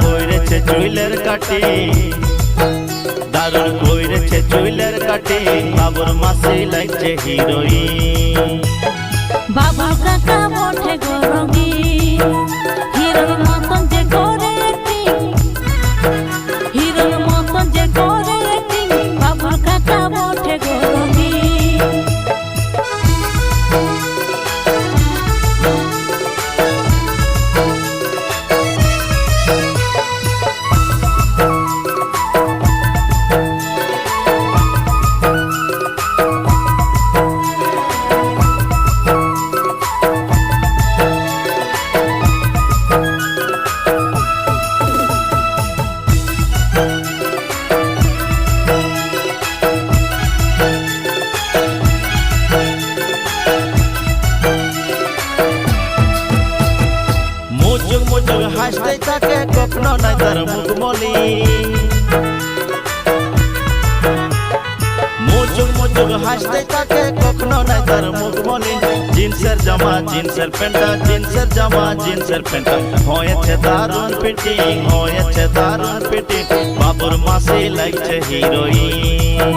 কইরেছে চুইলের কাটি দারুণ কইরেছে চুইলের কাটি বাবুর মাসি লাগছে হিরোইন। বাবুর কাকা ওঠে গরগি মুচুক হাসতে থাকে কখনো নাই তার মুখমলি জিন্সের জামা, জিন্সের প্যান্টা, জিন্সের জামা, জিন্সের প্যান্টা। হয়েছে দারুণ ফিটিং, হয়েছে দারুণ ফিটিং। বাবুর মাসি লাগছে হিরোইন।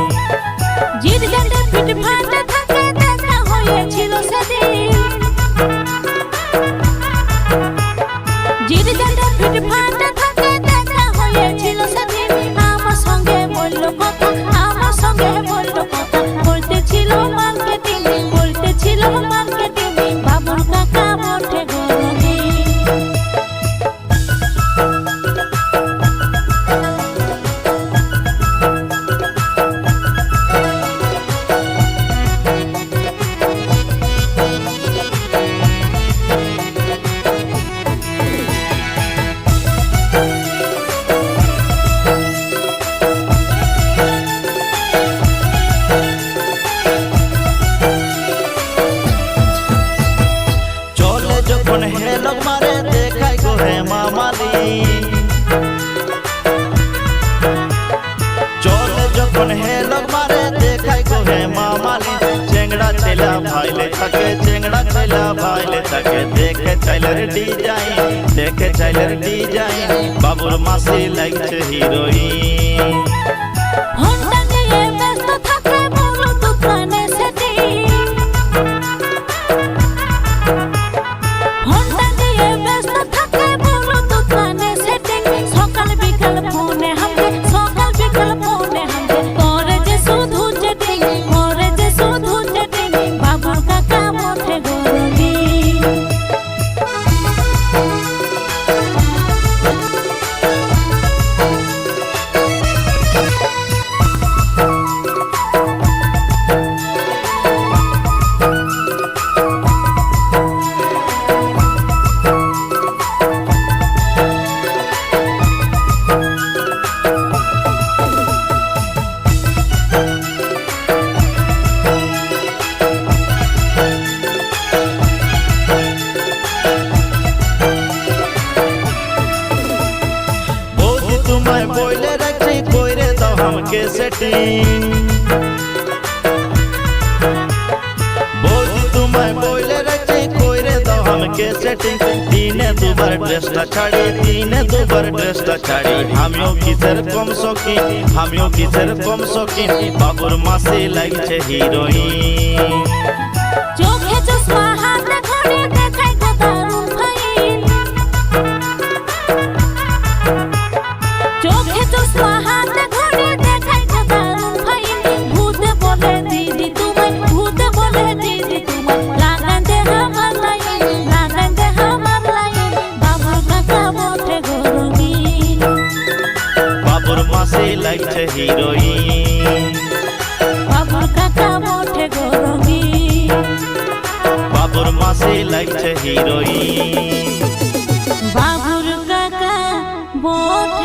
যখন হেলক মারে দেখাই গো হে মামালি। চলে যখন হেলক মারে দেখাই গো হে মামালি। চেংড়া ছেলা ভাইলে থাকে চেংড়া ছেলা ভাইলে থাকে দেখে চাইলের ডিজাইন, দেখে চাইলের ডিজাইন। বাবুর মাসি লাগছে হিরোইন। সেটিং বৌদি তোমায় বইলে রাখছি, কইরে দাও আমাকে সেটিং দিনে দুবার ড্রেসটা ছাড়ি, দিনে দুবার ড্রেসটা ছাড়ি। আমিও কিসের কম শৌখিন বাবুর মাসি লাগছে হিরোইন। চোখে চশমা হাতে ঘড়ি লাগছে হিরোইন বাবুর কাকা মোটে গরমি বাবুর মাসি লাগছে হিরোইন বাবুর কাকা বটে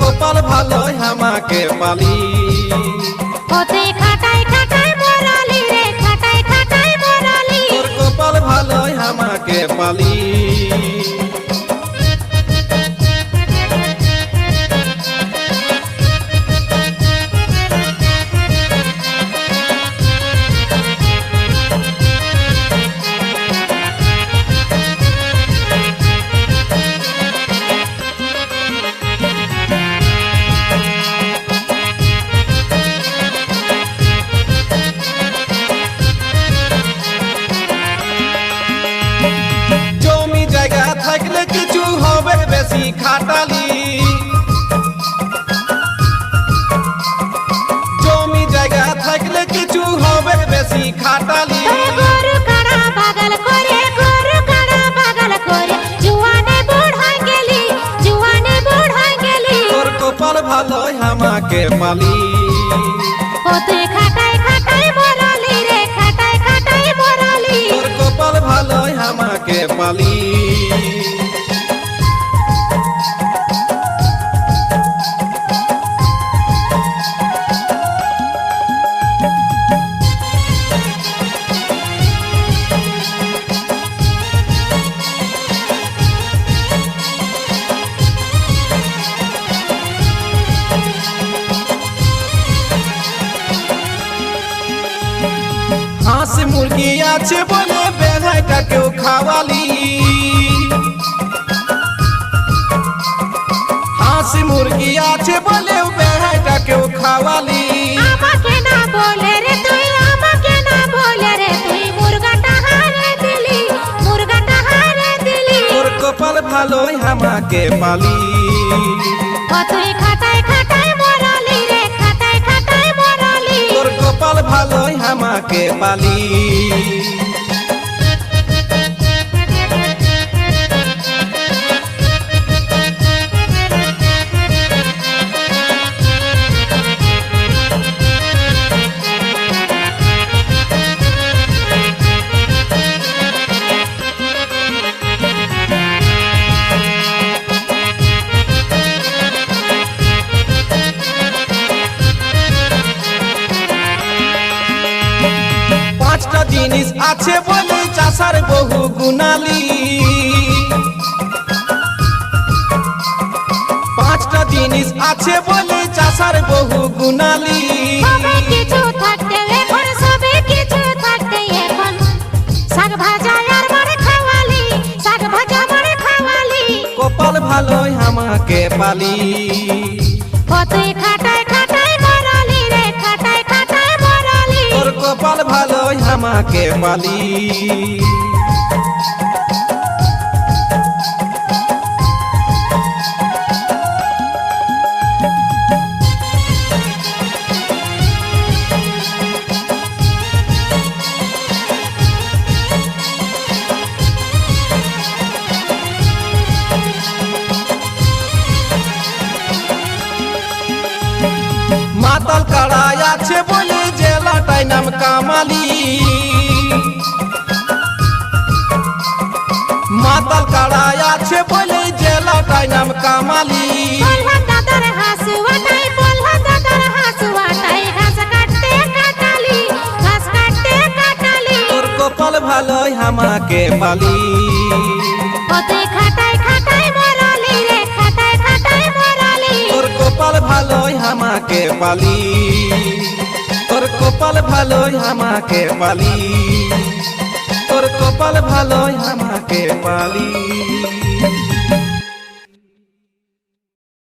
ভালোই আমাকে পালি। ওতে খাটাই খাটাই মরালি রে খাটাই খাটাই মরালি। তোর কপাল ভালো আমাকে পালি। ভালোই আমাকে মালি। ওতে খাটাই খাটাই মরালি রে খাটাই খাটাই মরালি। তোর কপাল ভালোই আমাকে পালি মুরগি আছে বলে বেড়াইটাকেও খাওয়ালি। হাঁস মুরগি আছে বলে বেড়াইটাকেও খাওয়ালি। আমাকে না বলে রে তুই আমাকে না বলে রে তুই মুরগাটা হারে দিলি মুরগাটা হারে দিলি। তোর কপাল ভালোই আমাকে পালি তুই খাটাই আমাকে পালি আছে বলে চাষার বহু গুণালি। পাঁচটা জিনিস আছে বলে চাষার বহু গুণালি। সবে কিছু থাকতে এখন সবে কিছু থাকতে এখন। শাক ভাজা আর মারে খাওয়ালি শাক ভাজা মারে খাওয়ালি। কপাল ভালোই আমাকে পালি। তুই খাটাই কপাল ভালোই আমাকে পালি তোর কপাল ভালোই আমাকে পালি তোর কপাল ভালোই আমাকে পালি তোর কপাল ভালোই আমাকে পালি তোর কপাল ভালোই আমাকে পালি